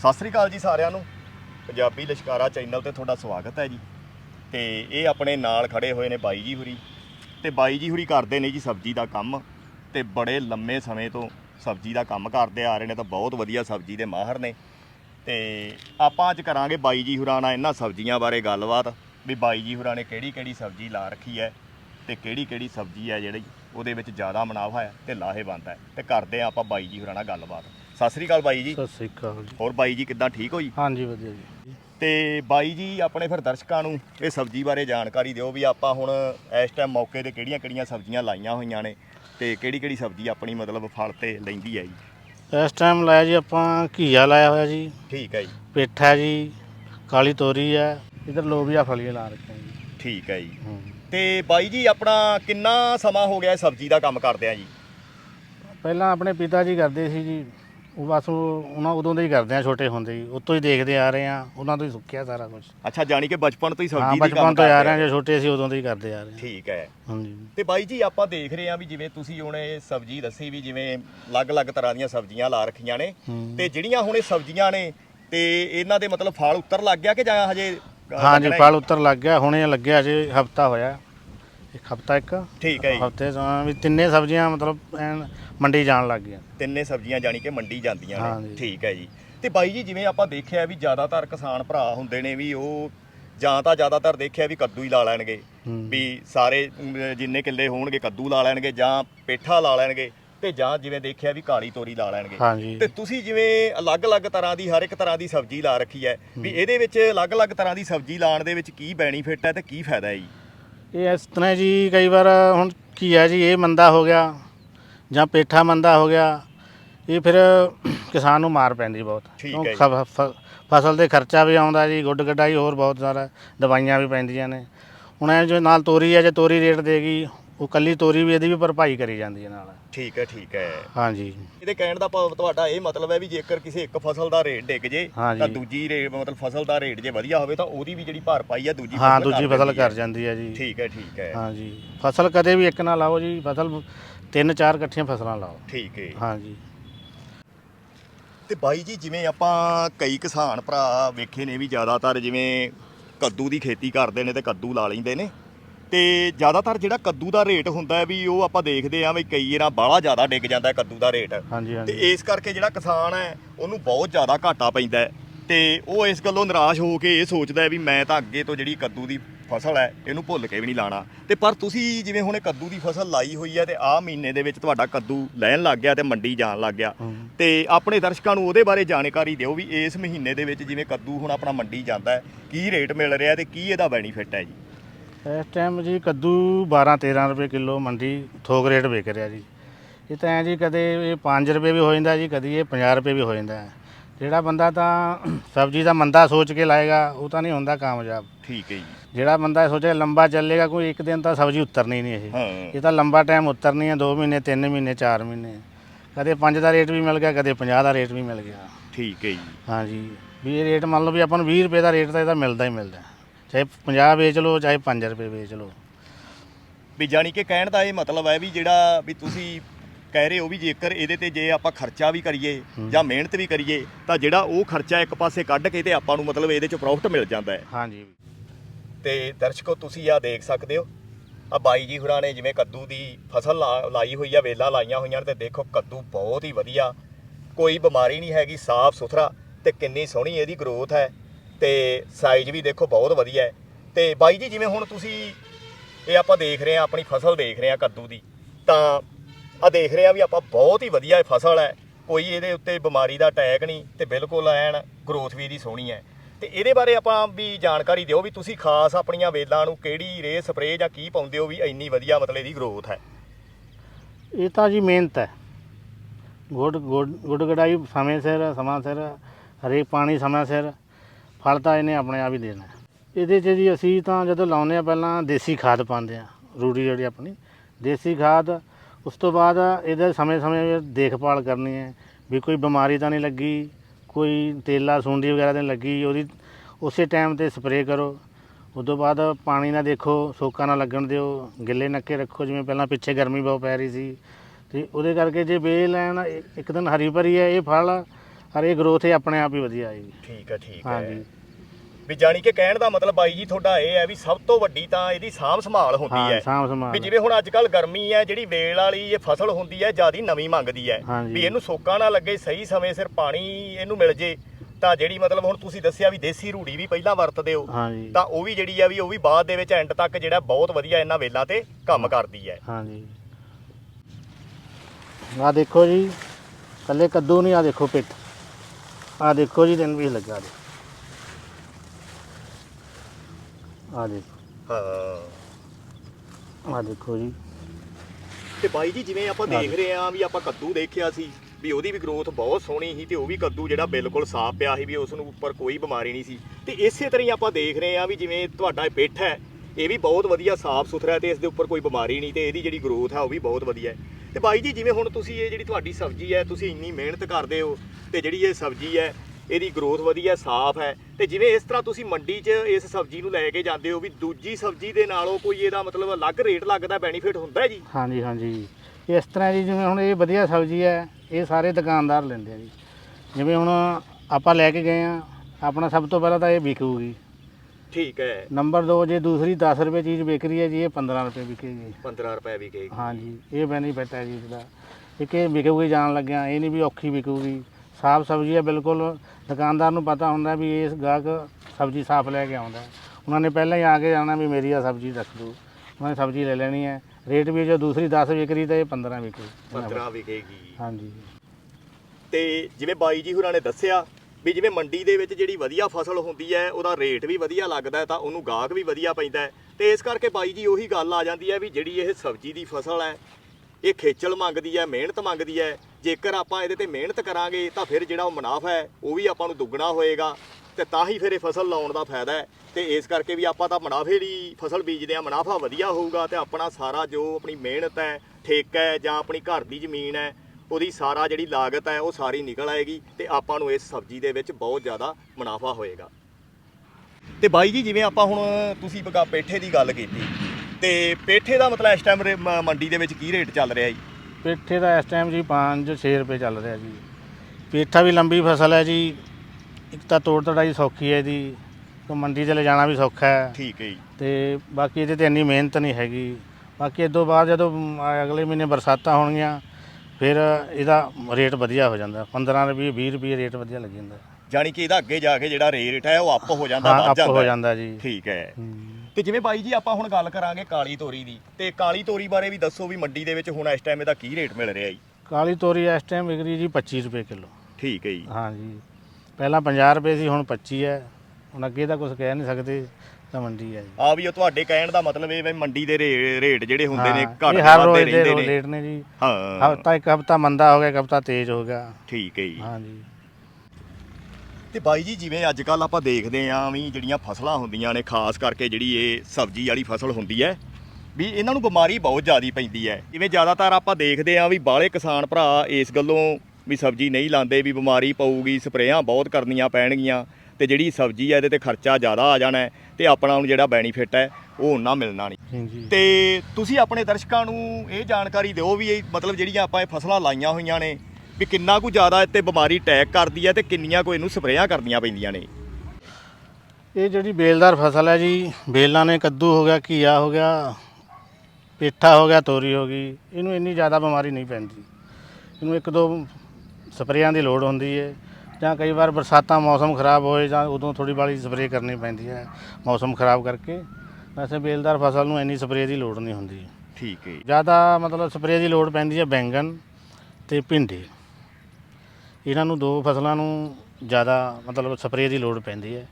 ਸਤਿ ਸ੍ਰੀ ਅਕਾਲ ਜੀ ਸਾਰਿਆਂ ਨੂੰ। ਪੰਜਾਬੀ ਲਿਸ਼ਕਾਰਾ ਚੈਨਲ ਤੇ ਤੁਹਾਡਾ ਸਵਾਗਤ ਹੈ ਜੀ। ਤੇ ਇਹ ਆਪਣੇ ਨਾਲ ਖੜੇ ਹੋਏ ਨੇ ਬਾਈ ਜੀ ਹੁਰੀ। ਤੇ ਬਾਈ ਜੀ ਹੁਰੀ ਕਰਦੇ ਨੇ ਜੀ ਸਬਜ਼ੀ ਦਾ ਕੰਮ। ਤੇ ਬੜੇ ਲੰਮੇ ਸਮੇਂ ਤੋਂ ਸਬਜ਼ੀ ਦਾ ਕੰਮ ਕਰਦੇ ਆ ਰਹੇ ਨੇ ਤਾਂ ਬਹੁਤ ਵਧੀਆ ਸਬਜ਼ੀ ਦੇ ਮਾਹਰ ਨੇ। ਤੇ ਆਪਾਂ ਅੱਜ ਕਰਾਂਗੇ ਬਾਈ ਜੀ ਹੁਰਾਂ ਨਾਲ ਇਹਨਾਂ ਸਬਜ਼ੀਆਂ ਬਾਰੇ ਗੱਲਬਾਤ। ਵੀ ਬਾਈ ਜੀ ਹੁਰਾਂ ਨੇ ਕਿਹੜੀ ਕਿਹੜੀ ਸਬਜ਼ੀ ਲਾ ਰੱਖੀ ਹੈ ਤੇ ਕਿਹੜੀ ਕਿਹੜੀ ਸਬਜ਼ੀ ਹੈ ਜਿਹੜੀ ਉਹਦੇ ਵਿੱਚ ਜ਼ਿਆਦਾ ਮੁਨਾਫਾ ਹੈ ਤੇ ਲਾਹੇਵੰਦ ਹੈ। ਤੇ ਕਰਦੇ ਆ ਆਪਾਂ ਬਾਈ ਜੀ ਹੁਰਾਂ ਨਾਲ ਗੱਲਬਾਤ। ਸਤਿ ਸ੍ਰੀ ਅਕਾਲ ਬਾਈ ਜੀ। ਸਤਿ ਸ੍ਰੀ ਅਕਾਲ ਜੀ। ਹੋਰ ਬਾਈ ਜੀ ਕਿੱਦਾਂ ਠੀਕ ਹੋ ਜੀ? ਹਾਂਜੀ ਵਧੀਆ ਜੀ। ਤੇ ਬਾਈ ਜੀ ਆਪਣੇ ਫਿਰ ਦਰਸ਼ਕਾਂ ਨੂੰ ਇਹ ਸਬਜ਼ੀ ਬਾਰੇ ਜਾਣਕਾਰੀ ਦਿਓ ਵੀ ਆਪਾਂ ਹੁਣ ਇਸ ਟਾਈਮ ਮੌਕੇ ਤੇ ਕਿਹੜੀਆਂ-ਕਿਹੜੀਆਂ ਸਬਜ਼ੀਆਂ ਲਾਈਆਂ ਹੋਈਆਂ ਨੇ ਤੇ ਕਿਹੜੀ-ਕਿਹੜੀ ਸਬਜ਼ੀ ਆਪਣੀ ਮਤਲਬ ਫਲ ਤੇ ਲੈਂਦੀ ਹੈ ਜੀ? ਇਸ ਟਾਈਮ ਲਾਇਆ ਜੀ ਆਪਾਂ ਘੀਆ ਲਾਇਆ ਹੋਇਆ ਜੀ। ਠੀਕ ਹੈ ਜੀ। ਪੇਠਾ ਜੀ ਕਾਲੀ ਤੋਰੀ ਹੈ ਇਧਰ ਲੋਬੀਆ ਫਲੀਆਂ ਲਾ ਰੱਖੀਆਂ ਜੀ। ਠੀਕ ਹੈ ਜੀ। ਤੇ ਬਾਈ ਜੀ ਆਪਣਾ ਕਿੰਨਾ ਸਮਾਂ ਹੋ ਗਿਆ ਸਬਜ਼ੀ ਦਾ ਕੰਮ ਕਰਦਿਆਂ ਜੀ? ਪਹਿਲਾਂ ਆਪਣੇ ਪਿਤਾ ਜੀ ਕਰਦੇ ਸੀ ਜੀ। ਉਹ ਬਸ ਉਹ- ਉਹਨਾਂ ਉਦੋਂ ਦੇ ਹੀ ਕਰਦੇ ਆ ਛੋਟੇ ਹੁੰਦੇ ਹੀ। ਉਤੋਂ ਹੀ ਦੇਖਦੇ ਆ ਰਹੇ ਆ ਉਹਨਾਂ ਤੋਂ ਹੀ ਸੁੱਕਿਆ ਸਾਰਾ ਕੁਝ ਅੱਛਾ ਜਾਣੀ ਕਿ ਬਚਪਨ ਤੋਂ ਹੀ ਹਾਂ ਸਬਜ਼ੀ ਦੀ ਕੰਮ ਬਚਪਨ ਤੋਂ ਆ ਰਹੇ ਆ ਜੇ ਛੋਟੇ ਸੀ ਉਦੋਂ ਦੇ ਹੀ ਕਰਦੇ ਆ ਰਹੇ ਆ। ਠੀਕ ਹੈ। ਹਾਂਜੀ। ਤੇ ਬਾਈ ਜੀ ਆਪਾਂ ਦੇਖ ਰਹੇ ਹਾਂ ਵੀ ਜਿਵੇਂ ਤੁਸੀਂ ਹੁਣ ਇਹ ਸਬਜ਼ੀ ਦੱਸੀ ਵੀ ਜਿਵੇਂ ਅਲੱਗ-ਅਲੱਗ ਤਰ੍ਹਾਂ ਦੀਆਂ ਸਬਜ਼ੀਆਂ ਲਾ ਰੱਖੀਆਂ ਨੇ। ਹੂੰ। ਤੇ ਜਿਹੜੀਆਂ ਹੁਣ ਇਹ ਸਬਜ਼ੀਆਂ ਨੇ ਤੇ ਇਹਨਾਂ ਦੇ ਮਤਲਬ ਫਲ ਉੱਤਰ ਲੱਗ ਗਿਆ ਕਿ ਜਾਂ ਹਜੇ ਅ, ਹਾਂਜੀ ਲੱਗਣਾ ਹੈ? ਫਲ ਉੱਤਰ ਲੱਗ ਗਿਆ ਹੁਣੇ ਲੱਗਿਆ ਜੀ ਹਫਤਾ ਹੋਇਆ। ਇੱਕ ਹਫਤਾ ਇੱਕ ਠੀਕ ਹੈ ਜੀ। ਹਫ਼ਤੇ ਤੋਂ ਵੀ ਤਿੰਨੇ ਸਬਜ਼ੀਆਂ ਮਤਲਬ ਐਨ ਮੰਡੀ ਜਾਣ ਲੱਗ ਗਈਆਂ। ਤਿੰਨੇ ਸਬਜ਼ੀਆਂ ਜਾਣੀ ਕਿ ਮੰਡੀ ਜਾਂਦੀਆਂ ਨੇ। ਠੀਕ ਹੈ ਜੀ। ਤੇ ਬਾਈ ਜੀ ਜਿਵੇਂ ਆਪਾਂ ਦੇਖਿਆ ਵੀ ਜ਼ਿਆਦਾਤਰ ਕਿਸਾਨ ਭਰਾ ਹੁੰਦੇ ਨੇ ਵੀ ਉਹ ਜਾਂ ਤਾਂ ਜ਼ਿਆਦਾਤਰ ਦੇਖਿਆ ਵੀ ਕੱਦੂ ਹੀ ਲਾ ਲੈਣਗੇ। ਹੂੰ। ਵੀ ਸਾਰੇ ਅਮ, ਜਿੰਨੇ ਕਿੱਲੇ ਹੋਣਗੇ ਕੱਦੂ ਲਾ ਲੈਣਗੇ ਜਾਂ ਪੇਠਾ ਲਾ ਲੈਣਗੇ ਤੇ ਜਾਂ ਜਿਵੇਂ ਦੇਖਿਆ ਵੀ ਕਾਲੀ ਤੋਰੀ ਲਾ ਲੈਣਗੇ। ਹਾਂਜੀ। ਤੇ ਤੁਸੀਂ ਜਿਵੇਂ ਅਲੱਗ-ਅਲੱਗ ਤਰ੍ਹਾਂ ਦੀ ਹਰ ਇੱਕ ਤਰ੍ਹਾਂ ਦੀ ਸਬਜ਼ੀ ਲਾ ਰੱਖੀ ਹੈ ਵੀ ਇਹਦੇ ਵਿੱਚ ਅਲੱਗ-ਅਲੱਗ ਤਰ੍ਹਾਂ ਦੀ ਸਬਜ਼ੀ ਲਾਉਣ ਦੇ ਵਿੱਚ ਕੀ ਬੈਨੀਫਿਟ ਹੈ ਤੇ ਕੀ ਫਾਇਦਾ ਹੈ ਜੀ? ਇਹ ਇਸ ਤਰ੍ਹਾਂ ਜੀ ਕਈ ਵਾਰ ਹੁਣ ਕੀ ਹੈ ਜੀ ਇਹ ਮੰਦਾ ਹੋ ਗਿਆ ਜਾਂ ਪੇਠਾ ਮੰਦਾ ਹੋ ਗਿਆ ਇਹ ਫਿਰ ਕਿਸਾਨ ਨੂੰ ਮਾਰ ਪੈਂਦੀ ਬਹੁਤ ਠੀਕ ਕਿਉਂ ਹੈ ਜੀ। ਖ- ਫ- ਫਸਲ ਤੇ ਖਰਚਾ ਵੀ ਆਉਂਦਾ ਜੀ ਗੁੱਡ ਗਡਾਈ ਹੋਰ ਬਹੁਤ ਸਾਰਾ ਦਵਾਈਆਂ ਵੀ ਪੈਂਦੀਆਂ ਨੇ ਹੁਣ ਇਹ ਜੋ ਨਾਲ ਤੋਰੀ ਹੈ ਜੇ ਤੋਰੀ ਰੇਟ ਦੇਗੀ ਉਹ ਕੱਲੀ ਤੋਰੀ ਵੀ ਇਹਦੀ ਵੀ ਭਰਪਾਈ ਕਰੀ ਜਾਂਦੀ ਹੈ ਨਾਲ। ਠੀਕ ਹੈ ਠੀਕ ਹੈ। ਹਾਂਜੀ। ਇਹਦੇ ਕਹਿਣ ਦਾ ਭਾਵ ਤੁਹਾਡਾ ਇਹ ਮਤਲਬ ਹੈ ਵੀ ਜੇਕਰ ਕਿਸੇ ਇੱਕ ਫਸਲ ਦਾ ਰੇਟ ਡਿੱਗ ਜੇ ਹਾਂਜੀ। ਤਾਂ ਦੂਜੀ ਰੇਟ ਮਤਲਬ ਫਸਲ ਦਾ ਰੇਟ ਜੇ ਵਧੀਆ ਹੋਵੇ ਤਾਂ ਉਹਦੀ ਵੀ ਜਿਹੜੀ ਭਰਪਾਈ ਹੈ ਦੂਜੀ ਹਾਂ ਦੂਜੀ ਕਰ ਫਸਲ ਦਿੰਦੀ ਕਰ। ਜਾਂਦੀ ਹੈ ਜੀ। ਠੀਕ ਹੈ ਠੀਕ ਹੈ। ਹਾਂਜੀ। ਫਸਲ ਕਦੇ ਵੀ ਇੱਕ ਨਾ ਲਾਓ ਜੀ ਫਸਲ ਤਿੰਨ ਚਾਰ ਇਕੱਠੀਆਂ ਫਸਲਾਂ ਲਾਓ। ਠੀਕ ਹੈ। ਹਾਂਜੀ। ਤੇ ਬਾਈ ਜੀ ਜਿਵੇਂ ਆਪਾਂ ਕਈ ਕਿਸਾਨ ਭਰਾ ਵੇਖੇ ਨੇ ਵੀ ਜ਼ਿਆਦਾਤਰ ਜਿਵੇਂ ਕੱਦੂ ਦੀ ਖੇਤੀ ਕਰਦੇ ਨੇ ਤੇ ਕੱਦੂ ਲਾ ਲੈਂਦੇ ਨੇ। ਤੇ ਜ਼ਿਆਦਾਤਰ ਜਿਹੜਾ ਕੱਦੂ ਦਾ ਰੇਟ ਹੁੰਦਾ ਹੈ ਵੀ ਉਹ ਆਪਾਂ ਦੇਖਦੇ ਆ ਵੀ ਕਈ ਵਾਰਾਂ ਬਾਹਲਾ ਜ਼ਿਆਦਾ ਡਿੱਗ ਜਾਂਦਾ ਹੈ ਕੱਦੂ ਦਾ ਰੇਟ। ਹਾਂਜੀ ਤੇ ਹਾਂਜੀ। ਇਸ ਕਰਕੇ ਜਿਹੜਾ ਕਿਸਾਨ ਹੈ ਉਹਨੂੰ ਬਹੁਤ ਜ਼ਿਆਦਾ ਘਾਟਾ ਪੈਂਦਾ ਹੈ। ਤੇ ਉਹ ਇਸ ਗੱਲੋਂ ਨਿਰਾਸ਼ ਹੋ ਕੇ ਇਹ ਸੋਚਦਾ ਹੈ ਵੀ ਮੈਂ ਤਾਂ ਅੱਗੇ ਤੋਂ ਜਿਹੜੀ ਕੱਦੂ ਦੀ ਫਸਲ ਹੈ ਇਹਨੂੰ ਭੁੱਲ ਕੇ ਵੀ ਨਹੀਂ ਲਾਣਾ ਤੇ ਪਰ ਤੁਸੀਂ ਜਿਵੇਂ ਹੁਣ ਕੱਦੂ ਦੀ ਫਸਲ ਲਾਈ ਹੋਈ ਹੈ ਤੇ ਆਹ ਮਹੀਨੇ ਦੇ ਵਿੱਚ ਤੁਹਾਡਾ ਕੱਦੂ ਲੈਣ ਲੱਗ ਗਿਆ ਤੇ ਮੰਡੀ ਜਾਣ ਲੱਗ ਗਿਆ। ਤੇ ਆਪਣੇ ਦਰਸ਼ਕਾਂ ਨੂੰ ਉਹਦੇ ਬਾਰੇ ਜਾਣਕਾਰੀ ਦਿਓ ਵੀ ਇਸ ਮਹੀਨੇ ਦੇ ਵਿੱਚ ਜਿਵੇਂ ਕੱਦੂ ਹੁਣ ਆਪਣਾ ਮੰਡੀ ਜਾਂਦਾ ਹੈ ਕੀ ਰੇਟ ਮਿਲ ਰਿਹਾ ਤੇ ਕੀ ਇਹਦਾ ਬੈਨੀਫਿਟ ਹੈ ਜੀ? ਇਸ ਟਾਈਮ ਜੀ ਕੱਦੂ 12 13 ਰੁਪਏ ਕਿਲੋ ਮੰਡੀ ਥੋਕ ਰੇਟ ਵਿਕ ਰਿਹਾ ਜੀ। ਇਹ ਤਾਂ ਐ ਜੀ ਕਦੇ ਇਹ 5 ਰੁਪਏ ਵੀ ਹੋ ਜਾਂਦਾ ਜੀ ਕਦੀ ਇਹ 50 ਰੁਪਏ ਵੀ ਹੋ ਜਾਂਦਾ। ਹੈ। ਜਿਹੜਾ ਬੰਦਾ ਤਾਂ ਸਬਜ਼ੀ ਦਾ ਮੰਦਾ ਸੋਚ ਕੇ ਲਾਏਗਾ ਉਹ ਤਾਂ ਨਹੀਂ ਹੁੰਦਾ ਕਾਮਯਾਬ। ਠੀਕ ਹੈ ਜੀ। ਜਿਹੜਾ ਬੰਦਾ ਸੋਚੇ ਲੰਬਾ ਚੱਲੇਗਾ ਕੋਈ ਇੱਕ ਦਿਨ ਤਾਂ ਸਬਜ਼ੀ ਉਤਰਨੀ ਨਹੀਂ ਇਹ। ਹਾਂ। ਇਹ ਤਾਂ ਲੰਬਾ ਟਾਈਮ ਉਤਰਨੀ ਹੈ 2 ਮਹੀਨੇ 3 ਮਹੀਨੇ 4 ਮਹੀਨੇ। ਕਦੇ 5 ਦਾ ਰੇਟ ਵੀ ਮਿਲ ਗਿਆ ਕਦੇ 50 ਦਾ ਰੇਟ ਵੀ ਮਿਲ ਗਿਆ। ਠੀਕ ਹੈ ਜੀ। ਹਾਂਜੀ। ਵੀ ਇਹ ਰੇਟ ਮੰਨ ਲਓ ਵੀ ਆਪਾਂ ਨੂੰ 20 ਰੁਪਏ ਦਾ ਰੇਟ ਤਾਂ ਇਹਦਾ ਮਿਲਦਾ ਹੀ ਮਿਲਦਾ। ਚਾਹੇ 50 ਵੇਚ ਲਓ ਚਾਹੇ 5 ਰੁਪਏ ਵੇਚ ਲਓ। ਵੀ ਜਾਣੀ ਕਿ ਕਹਿਣ ਦਾ ਇਹ ਮਤਲਬ ਹੈ ਵੀ ਜਿਹੜਾ ਵੀ ਤੁਸੀਂ ਕਹਿ ਰਹੇ ਹੋ ਵੀ ਜੇਕਰ ਇਹਦੇ ਤੇ ਜੇ ਆਪਾਂ ਖਰਚਾ ਵੀ ਕਰੀਏ ਜਾਂ ਮਿਹਨਤ ਵੀ ਕਰੀਏ ਤਾਂ ਜਿਹੜਾ ਉਹ ਖਰਚਾ ਇੱਕ ਪਾਸੇ ਕੱਢ ਕੇ ਤੇ ਆਪਾਂ ਨੂੰ ਮਤਲਬ ਇਹਦੇ ਚ ਪ੍ਰੋਫਿਟ ਮਿਲ ਜਾਂਦਾ ਹੈ। ਹਾਂਜੀ। ਤੇ ਦਰਸ਼ਕੋ ਤੁਸੀਂ ਆ ਦੇਖ ਸਕਦੇ ਹੋ। ਆ ਬਾਈ ਜੀ ਹੁਰਾਂ ਨੇ ਜਿਵੇਂ ਕੱਦੂ ਦੀ ਫਸਲ ਲਾਈ ਹੋਈ ਆ ਵੇਲਾਂ ਲਾਈਆਂ ਹੋਈਆਂ ਤੇ ਦੇਖੋ ਕੱਦੂ ਬਹੁਤ ਹੀ ਵਧੀਆ। ਕੋਈ ਬਿਮਾਰੀ ਨਹੀਂ ਹੈਗੀ ਸਾਫ਼ ਸੁਥਰਾ ਤੇ ਕਿੰਨੀ ਸੋਹਣੀ ਇਹਦੀ ਗਰੋਥ ਹੈ। ਤੇ ਸਾਈਜ਼ ਵੀ ਦੇਖੋ ਬਹੁਤ ਵਧੀਆ ਹੈ। ਤੇ ਬਾਈ ਜੀ, ਜਿਵੇਂ ਹੁਣ ਤੁਸੀਂ ਇਹ ਆਪਾਂ ਦੇਖ ਰਹੇ ਆ ਆਪਣੀ ਫਸਲ ਦੇਖ ਰਹੇ ਆ ਕੱਦੂ ਦੀ, ਤਾਂ ਆ ਦੇਖ ਰਹੇ ਆ ਵੀ ਆਪਾਂ ਬਹੁਤ ਹੀ ਵਧੀਆ ਫਸਲ ਹੈ। ਕੋਈ ਇਹਦੇ ਉੱਤੇ ਬਿਮਾਰੀ ਦਾ ਅਟੈਕ ਨਹੀਂ ਤੇ ਬਿਲਕੁਲ ਐਨ ਗਰੋਥ ਵੀ ਇਹਦੀ ਸੋਹਣੀ ਹੈ। ਤੇ ਇਹਦੇ ਬਾਰੇ ਆਪਾਂ ਵੀ ਜਾਣਕਾਰੀ ਦਿਓ ਵੀ ਤੁਸੀਂ ਖਾਸ ਆਪਣੀਆਂ ਵੇਲਾਂ ਨੂੰ ਕਿਹੜੀ ਰੇ ਸਪਰੇਅ ਜਾਂ ਕੀ ਪਾਉਂਦੇ ਹੋ ਵੀ ਇੰਨੀ ਵਧੀਆ ਮਤਲਬ ਇਹਦੀ ਗਰੋਥ ਹੈ। ਇਹ ਤਾਂ ਜੀ ਮਿਹਨਤ ਹੈ। ਗੁੱਡ ਗੁੱਡ ਗੁੱਡ ਗੜਾਈ ਸਮੇਂ ਸਿਰ, ਸਮਾਂ ਸਿਰ, ਹਰੇਕ ਪਾਣੀ ਸਮੇਂ ਸਿਰ। ਫਲ ਤਾਂ ਇਹਨੇ ਆਪਣੇ ਆਪ ਹੀ ਦੇਣਾ। ਇਹਦੇ 'ਚ ਜੀ ਅਸੀਂ ਤਾਂ ਜਦੋਂ ਲਾਉਂਦੇ ਆ ਪਹਿਲਾਂ ਦੇਸੀ ਖਾਦ ਪਾਉਂਦੇ ਆ ਰੂੜੀ ਜਿਹੜੀ ਆਪਣੀ। ਦੇਸੀ ਖਾਦ, ਉਸ ਤੋਂ ਬਾਅਦ ਇਹਦੇ ਸਮੇਂ-ਸਮੇਂ ਦੇਖਭਾਲ ਕਰਨੀ ਹੈ, ਵੀ ਕੋਈ ਬਿਮਾਰੀ ਤਾਂ ਨਹੀਂ ਲੱਗੀ, ਕੋਈ ਤੇਲਾ ਸੁੰਡੀ ਵਗੈਰਾ ਤਾਂ ਨਹੀਂ ਲੱਗੀ, ਉਹਦੀ, ਉਸੇ ਟਾਈਮ ਤੇ ਸਪਰੇਅ ਕਰੋ। ਉਸ ਤੋਂ ਬਾਅਦ ਪਾਣੀ ਨਾ ਦੇਖੋ, ਸੋਕਾ ਨਾ ਲੱਗਣ ਦਿਓ, ਗਿੱਲੇ ਨੱਕੇ ਰੱਖੋ, ਜਿਵੇਂ ਪਹਿਲਾਂ ਪਿੱਛੇ ਗਰਮੀ ਬਹੁਤ ਪੈ ਰਹੀ ਸੀ। ਤੇ ਉਹਦੇ ਕਰਕੇ ਜੇ ਵੇਲ ਲੈਣ, ਇੱਕ ਦਿਨ ਹਰੀ ਭਰੀ ਹੈ ਇਹ ਫਲ ਪਰ ਇਹ ਗਰੋਥ ਇਹ ਆਪਣੇ ਆਪ ਹੀ ਵਧੀਆ ਆਏਗੀ ਠੀਕ ਹੈ ਠੀਕ ਹੈ। ਹਾਂਜੀ। ਵੀ ਜਾਣੀ ਕਿ ਕਹਿਣ ਦਾ ਮਤਲਬ ਬਾਈ ਜੀ ਤੁਹਾਡਾ ਇਹ ਹੈ ਵੀ ਸਭ ਤੋਂ ਵੱਡੀ ਤਾਂ ਇਹਦੀ ਸਾਂਭ ਸੰਭਾਲ ਹੁੰਦੀ ਹਾਂ ਹੈ। ਸਾਂਭ ਵੀ ਜਿਵੇਂ ਹੁਣ ਅੱਜ ਕੱਲ ਗਰਮੀ ਹੈ ਜਿਹੜੀ ਵੇਲ ਵਾਲੀ ਇਹ ਫਸਲ ਹੁੰਦੀ ਹੈ ਜਿਆਦੀ ਨਵੀਂ ਮੰਗਦੀ ਹੈ। ਹਾਂਜੀ। ਵੀ ਇਹਨੂੰ ਸੋਕਾ ਨਾ ਲੱਗੇ ਸਹੀ ਸਮੇਂ ਸਿਰ ਪਾਣੀ ਇਹਨੂੰ ਮਿਲ ਜੇ ਤਾਂ ਜਿਹੜੀ ਮਤਲਬ ਹੁਣ ਤੁਸੀਂ ਦੱਸਿਆ ਵੀ ਦੇਸੀ ਰੂੜੀ ਵੀ ਪਹਿਲਾਂ ਵਰਤਦੇ ਹੋ ਹਾਂਜੀ। ਤਾਂ ਉਹ ਵੀ ਜਿਹੜੀ ਆ ਵੀ ਉਹ ਵੀ ਬਾਅਦ ਦੇ ਵਿੱਚ ਐਂਡ ਤੱਕ ਜਿਹੜਾ ਬਹੁਤ ਵਧੀਆ ਇਹਨਾਂ ਵੇਲਾਂ ਤੇ ਕੰਮ ਕਰਦੀ ਹੈ। ਹਾਂਜੀ। ਆ ਦੇਖੋ ਜੀ ਕੱਲੇ ਕੱਦੂ ਨਹੀਂ ਆ ਦੇਖੋ ਪਿੱਠ। ਆ ਦੇਖੋ ਜੀ ਦਿਨ ਵੀ ਲੱਗਾ ਦੇ ਆ ਦੇਖੋ। ਹਾਂ। ਆ ਦੇਖੋ ਜੀ। ਤੇ ਬਾਈ ਜੀ ਜਿਵੇਂ ਆਪਾਂ ਦੇਖ ਰਹੇ ਆ ਵੀ ਆਪਾਂ ਕੱਦੂ ਦੇਖਿਆ ਸੀ ਵੀ ਉਹਦੀ ਵੀ ਗਰੋਥ ਬਹੁਤ ਸੋਹਣੀ ਸੀ ਤੇ ਉਹ ਵੀ ਕੱਦੂ ਜਿਹੜਾ ਬਿਲਕੁਲ ਸਾਫ਼ ਪਿਆ ਸੀ ਵੀ ਉਸ ਨੂੰ ਉੱਪਰ ਕੋਈ ਬਿਮਾਰੀ ਨਹੀਂ ਸੀ। ਤੇ ਇਸੇ ਤਰ੍ਹਾਂ ਹੀ ਆਪਾਂ ਦੇਖ ਰਹੇ ਆ ਵੀ ਜਿਵੇਂ ਤੁਹਾਡਾ ਇਹ ਪਿੱਠ ਹੈ ਇਹ ਵੀ ਬਹੁਤ ਵਧੀਆ ਸਾਫ਼ ਸੁਥਰਾ ਹੈ ਤੇ ਇਸ ਦੇ ਉੱਪਰ ਕੋਈ ਬਿਮਾਰੀ ਨਹੀਂ ਤੇ ਇਹਦੀ ਜਿਹੜੀ ਗਰੋਥ ਹੈ ਉਹ ਵੀ ਬਹੁਤ ਵਧੀਆ ਹੈ। ਤੇ ਬਾਈ ਜੀ, ਜਿਵੇਂ ਹੁਣ ਤੁਸੀਂ ਇਹ ਜਿਹੜੀ ਤੁਹਾਡੀ ਸਬਜ਼ੀ ਹੈ, ਤੁਸੀਂ ਇੰਨੀ ਮਿਹਨਤ ਕਰਦੇ ਹੋ ਤੇ ਜਿਹੜੀ ਇਹ ਸਬਜ਼ੀ ਹੈ, ਇਹਦੀ ਗਰੋਥ ਵਧੀਆ, ਸਾਫ਼ ਹੈ, ਤੇ ਜਿਵੇਂ ਇਸ ਤਰ੍ਹਾਂ ਤੁਸੀਂ ਮੰਡੀ 'ਚ ਇਸ ਸਬਜ਼ੀ ਨੂੰ ਲੈ ਕੇ ਜਾਂਦੇ ਹੋ ਵੀ ਦੂਜੀ ਸਬਜ਼ੀ ਦੇ ਨਾਲੋਂ ਕੋਈ ਇਹਦਾ ਮਤਲਬ ਅਲੱਗ ਰੇਟ ਲੱਗਦਾ ਬੈਨੀਫਿਟ ਹੁੰਦਾ ਹੈ ਜੀ? ਹਾਂਜੀ ਹਾਂਜੀ ਇਸ ਤਰ੍ਹਾਂ ਜੀ, ਜਿਵੇਂ ਹੁਣ ਇਹ ਵਧੀਆ ਸਬਜ਼ੀ ਹੈ, ਇਹ ਸਾਰੇ ਦੁਕਾਨਦਾਰ ਲੈਂਦੇ ਆ ਜੀ। ਜਿਵੇਂ ਹੁਣ ਆਪਾਂ ਲੈ ਕੇ ਗਏ ਆ, ਆਪਣਾ ਸਭ ਤੋਂ ਪਹਿਲਾਂ ਤਾਂ ਇਹ ਵਿਕੂਗੀ। ਠੀਕ ਹੈ। ਨੰਬਰ 2 ਜੇ ਦੂਸਰੀ 10 ਰੁਪਏ ਚੀਜ਼ ਵਿਕ ਰਹੀ ਹੈ ਜੀ ਇਹ 15 ਰੁਪਏ ਵਿਕੇਗੀ। 15 ਰੁਪਏ ਵੀ ਕਹੇਗੀ ਹਾਂਜੀ ਇਹ ਬੈਨੀਫਿਟ ਹੈ ਜੀ ਇਸਦਾ ਇੱਕ ਇਹ ਵਿਕੂਗੀ ਜਾਣ ਲੱਗਿਆ ਇਹ ਨਹੀਂ ਵੀ ਔਖੀ ਵਿਕੂਗੀ ਸਾਫ਼ ਸਬਜ਼ੀ ਹੈ ਬਿਲਕੁਲ ਦੁਕਾਨਦਾਰ ਨੂੰ ਪਤਾ ਹੁੰਦਾ ਵੀ ਇਸ ਗਾਹਕ ਸਬਜ਼ੀ ਸਾਫ਼ ਲੈ ਕੇ ਆਉਂਦਾ ਹੈ। ਉਹਨਾਂ ਨੇ ਪਹਿਲਾਂ ਹੀ ਆ ਕੇ ਜਾਣਾ ਵੀ ਮੇਰੀ ਆ ਸਬਜ਼ੀ ਰੱਖ ਦਿਓ। ਉਹਨਾਂ ਨੇ ਸਬਜ਼ੀ ਲੈ ਲੈਣੀ ਹੈ। ਰੇਟ ਵੀ ਜੋ ਦੂਸਰੀ 10 ਵਿਕ ਰਹੀ ਤਾਂ ਇਹ 15 ਵਿਕੇ 15 ਵਿਕੇਗੀ। ਹਾਂਜੀ। ਤੇ ਜਿਵੇਂ ਬਾਈ ਜੀ ਹੋਰਾਂ ਨੇ ਦੱਸਿਆ ਵੀ ਜਿਵੇਂ ਮੰਡੀ ਦੇ ਵਿੱਚ ਜਿਹੜੀ ਵਧੀਆ ਫਸਲ ਹੁੰਦੀ ਹੈ, ਉਹਦਾ ਰੇਟ ਵੀ ਵਧੀਆ ਲੱਗਦਾ ਤਾਂ ਉਹਨੂੰ ਗਾਹਕ ਵੀ ਵਧੀਆ ਪੈਂਦਾ ਹੈ। ਤੇ ਇਸ ਕਰਕੇ ਬਾਈ ਜੀ ਉਹੀ ਗੱਲ ਆ ਜਾਂਦੀ ਹੈ ਵੀ ਜਿਹੜੀ ਇਹ ਸਬਜ਼ੀ ਦੀ ਫਸਲ ਹੈ, ਇਹ ਖੇਚਲ ਮੰਗਦੀ ਹੈ, ਮਿਹਨਤ ਮੰਗਦੀ ਹੈ। ਜੇਕਰ ਆਪਾਂ ਇਹਦੇ ਤੇ ਮਿਹਨਤ ਕਰਾਂਗੇ, ਤਾਂ ਫਿਰ ਜਿਹੜਾ ਉਹ ਮੁਨਾਫਾ ਹੈ, ਉਹ ਵੀ ਆਪਾਂ ਨੂੰ ਦੁੱਗਣਾ ਹੋਏਗਾ। ਤੇ ਤਾਂ ਹੀ ਫਿਰ ਇਹ ਫਸਲ ਲਾਉਣ ਦਾ ਫਾਇਦਾ ਹੈ। ਤੇ ਇਸ ਕਰਕੇ ਵੀ ਆਪਾਂ ਤਾਂ ਮੁਨਾਫੇ ਦੀ ਫਸਲ ਬੀਜਦੇ ਆ ਮੁਨਾਫਾ ਵਧੀਆ ਹੋਊਗਾ ਤੇ ਆਪਣਾ ਸਾਰਾ ਜੋ ਆਪਣੀ ਮਿਹਨਤ ਹੈ, ਠੇਕਾ ਹੈ ਜਾਂ ਆਪਣੀ ਘਰ ਦੀ ਜ਼ਮੀਨ ਹੈ ਉਹਦੀ ਸਾਰਾ ਜਿਹੜੀ ਲਾਗਤ ਹੈ ਉਹ ਸਾਰੀ ਨਿਕਲ ਆਏਗੀ ਤੇ ਆਪਾਂ ਨੂੰ ਇਸ ਸਬਜ਼ੀ ਦੇ ਵਿੱਚ ਬਹੁਤ ਜ਼ਿਆਦਾ ਮੁਨਾਫਾ ਹੋਏਗਾ। ਤੇ ਬਾਈ ਜੀ ਜਿਵੇਂ ਆਪਾਂ ਹੁਣ ਤੁਸੀਂ ਬਗਾ ਪੇਠੇ ਦੀ ਗੱਲ ਕੀਤੀ ਤੇ ਪੇਠੇ ਦਾ ਮਤਲਬ ਇਸ ਟਾਈਮ ਮੰਡੀ ਦੇ ਵਿੱਚ ਕੀ ਰੇਟ ਚੱਲ ਰਿਹਾ ਜੀ? ਪੇਠੇ ਦਾ ਇਸ ਟਾਈਮ ਜੀ 5-6 ਰੁਪਏ ਚੱਲ ਰਿਹਾ ਜੀ। ਪੇਠਾ ਵੀ ਲੰਬੀ ਫਸਲ ਹੈ ਜੀ ਇੱਕ ਤਾਂ ਤੋੜ ਤੜਾਈ ਸੌਖੀ ਹੈ ਇਹਦੀ ਤੋਂ ਮੰਡੀ 'ਚ ਲੈ ਜਾਣਾ ਵੀ ਸੌਖਾ ਹੈ। ਠੀਕ ਹੈ ਜੀ। ਤੇ ਬਾਕੀ ਇਹਦੇ ਤੇ ਇੰਨੀ ਮਿਹਨਤ ਨਹੀਂ ਹੈਗੀ। ਬਾਕੀ ਇਸ ਤੋਂ ਬਾਅਦ ਜਦੋਂ ਅਗਲੇ ਮਹੀਨੇ ਬਰਸਾਤਾਂ ਹੋਣਗੀਆਂ ਫਿਰ ਇਹਦਾ ਰੇਟ ਵਧੀਆ ਹੋ ਜਾਂਦਾ। 15 ਰੁਪਏ 20 ਰੁਪਏ ਰੇਟ ਵਧੀਆ ਲੱਗ ਜਾਂਦਾ। ਜਾਣੀ ਕਿ ਇਹਦਾ ਅੱਗੇ ਜਾ ਕੇ ਜਿਹੜਾ ਰੇਟ ਹੈ ਉਹ ਅੱਪ ਹੋ ਜਾਂਦਾ ਹਾਂ ਵੱਧ ਅਪ ਜਾਂਦਾ ਹੋ ਹੈ। ਜਾਂਦਾ ਜੀ। ਠੀਕ ਹੈ। ਹੂੰ। ਤੇ ਜਿਵੇਂ ਬਾਈ ਜੀ ਆਪਾਂ ਹੁਣ ਗੱਲ ਕਰਾਂਗੇ ਕਾਲੀ ਤੋਰੀ ਦੀ। ਤੇ ਕਾਲੀ ਤੋਰੀ ਬਾਰੇ ਵੀ ਦੱਸੋ ਵੀ ਮੰਡੀ ਦੇ ਵਿੱਚ ਹੁਣ ਇਸ ਟਾਈਮ ਇਹਦਾ ਕੀ ਰੇਟ ਮਿਲ ਰਿਹਾ ਜੀ? ਕਾਲੀ ਤੋਰੀ ਇਸ ਟਾਈਮ ਵਿਕ ਰਹੀ ਜੀ 25 ਰੁਪਏ ਕਿਲੋ। ਠੀਕ ਹੈ ਜੀ। ਹਾਂ ਜੀ। ਪਹਿਲਾਂ 50 ਰੁਪਏ ਸੀ ਹੁਣ 25 ਹੈ। ਹੁਣ ਅੱਗੇ ਤਾਂ ਕੁਝ ਕਹਿ ਨਹੀਂ ਸਕਦੇ। ਤਾਂ ਮੰਡੀ ਹੈ ਜੀ। ਆ ਵੀ ਉਹ ਤੁਹਾਡੇ ਕਹਿਣ ਦਾ ਮਤਲਬ ਇਹ ਵੀ ਮੰਡੀ ਦੇ ਰੇ- ਰੇਟ ਜਿਹੜੇ ਹੁੰਦੇ ਨੇ ਹਾਂ, ਘੱਟ ਇਹ ਹਰ ਵੱਧਦੇ ਰੋਜ਼ ਦੇ ਰਹਿੰਦੇ ਨੇ। ਰੇਟ ਨੇ ਜੀ। ਹਾਂ। ਹਫਤਾ ਇੱਕ ਹਫਤਾ ਮੰਦਾ ਹੋ ਗਿਆ ਇੱਕ ਹਫਤਾ ਤੇਜ਼ ਹੋ ਗਿਆ। ਠੀਕ ਹੈ ਜੀ। ਹਾਂ ਜੀ। ਤੇ ਬਾਈ ਜੀ ਜਿਵੇਂ ਅੱਜ ਕੱਲ ਆਪਾਂ ਦੇਖਦੇ ਆਂ ਵੀ ਜਿਹੜੀਆਂ ਫਸਲਾਂ ਹੁੰਦੀਆਂ ਨੇ ਖਾਸ ਕਰਕੇ ਜਿਹੜੀ ਇਹ ਸਬਜ਼ੀ ਵਾਲੀ ਫਸਲ ਹੁੰਦੀ ਹੈ ਵੀ ਇਹਨਾਂ ਨੂੰ ਬਿਮਾਰੀ ਬਹੁਤ ਜ਼ਿਆਦੀ ਪੈਂਦੀ ਹੈ। ਜਿਵੇਂ ਜ਼ਿਆਦਾਤਰ ਆਪਾਂ ਦੇਖਦੇ ਆਂ ਵੀ ਬਾਹਲੇ ਕਿਸਾਨ ਭਰਾ ਇਸ ਗੱਲੋਂ ਵੀ ਸਬਜ਼ੀ ਨਹੀਂ ਲਾਉਂਦੇ ਵੀ ਬਿਮਾਰੀ ਪਊਗੀ ਸਪਰੇਆਂ ਬਹੁਤ ਕਰਨੀਆਂ ਪੈਣਗੀਆਂ। ਤੇ ਜਿਹੜੀ ਸਬਜ਼ੀ ਹੈ ਇਹਦੇ ਤੇ ਖਰਚਾ ਜ਼ਿਆਦਾ ਆ ਜਾਣਾ ਹੈ ਤੇ ਆਪਣਾ ਨੂੰ ਜਿਹੜਾ ਬੈਨੀਫਿਟ ਹੈ ਉਹ ਉਹਨਾਂ ਮਿਲਣਾ ਨਹੀਂ। ਤੇ ਤੁਸੀਂ ਆਪਣੇ ਦਰਸ਼ਕਾਂ ਨੂੰ ਇਹ ਜਾਣਕਾਰੀ ਦਿਓ ਵੀ ਇਹ ਮਤਲਬ ਜਿਹੜੀਆਂ ਆਪਾਂ ਇਹ ਫਸਲਾਂ ਲਾਈਆਂ ਹੋਈਆਂ ਨੇ ਵੀ ਕਿੰਨਾ ਕੁ ਜ਼ਿਆਦਾ ਇੱਥੇ ਬਿਮਾਰੀ ਅਟੈਕ ਕਰਦੀ ਹੈ ਤੇ ਕਿੰਨੀਆਂ ਕੁ ਇਹਨੂੰ ਸਪਰੇਆਂ ਕਰਨੀਆਂ ਪੈਂਦੀਆਂ ਨੇ। ਇਹ ਜਿਹੜੀ ਬੇਲਦਾਰ ਫਸਲ ਹੈ ਜੀ ਬੇਲਾਂ ਨੇ ਕੱਦੂ ਹੋ ਗਿਆ ਘੀਆ ਹੋ ਗਿਆ ਪੇਠਾ ਹੋ ਗਿਆ ਤੋਰੀ ਹੋ ਗਈ ਇਹਨੂੰ ਇੰਨੀ ਜ਼ਿਆਦਾ ਬਿਮਾਰੀ ਨਹੀਂ ਪੈਂਦੀ। ਇਹਨੂੰ ਇੱਕ ਦੋ ਸਪਰੇਆਂ ਦੀ ਲੋੜ ਹੁੰਦੀ ਹੈ। ਜਾਂ ਕਈ ਵਾਰ ਬਰਸਾਤਾਂ ਮੌਸਮ ਖਰਾਬ ਹੋਏ ਜਾਂ ਉਦੋਂ ਥੋੜੀ ਬਾਲੀ ਸਪਰੇਅ ਕਰਨੀ ਪੈਂਦੀ ਹੈ ਮੌਸਮ ਖਰਾਬ ਕਰਕੇ ਵੈਸੇ ਬੇਲਦਾਰ ਫਸਲ ਨੂੰ ਇੰਨੀ ਸਪਰੇਅ ਦੀ ਲੋੜ ਨਹੀਂ ਹੁੰਦੀ। ਠੀਕ ਹੈ। ਜ਼ਿਆਦਾ ਮਤਲਬ ਸਪਰੇਅ ਦੀ ਲੋੜ ਪੈਂਦੀ ਹੈ ਬੈਂਗਣ ਤੇ ਭਿੰਡੀ। ਇਹਨਾਂ ਨੂੰ ਦੋ ਫਸਲਾਂ ਨੂੰ ਜ਼ਿਆਦਾ ਮਤਲਬ ਸਪਰੇਅ ਦੀ ਲੋੜ ਪੈਂਦੀ ਹੈ।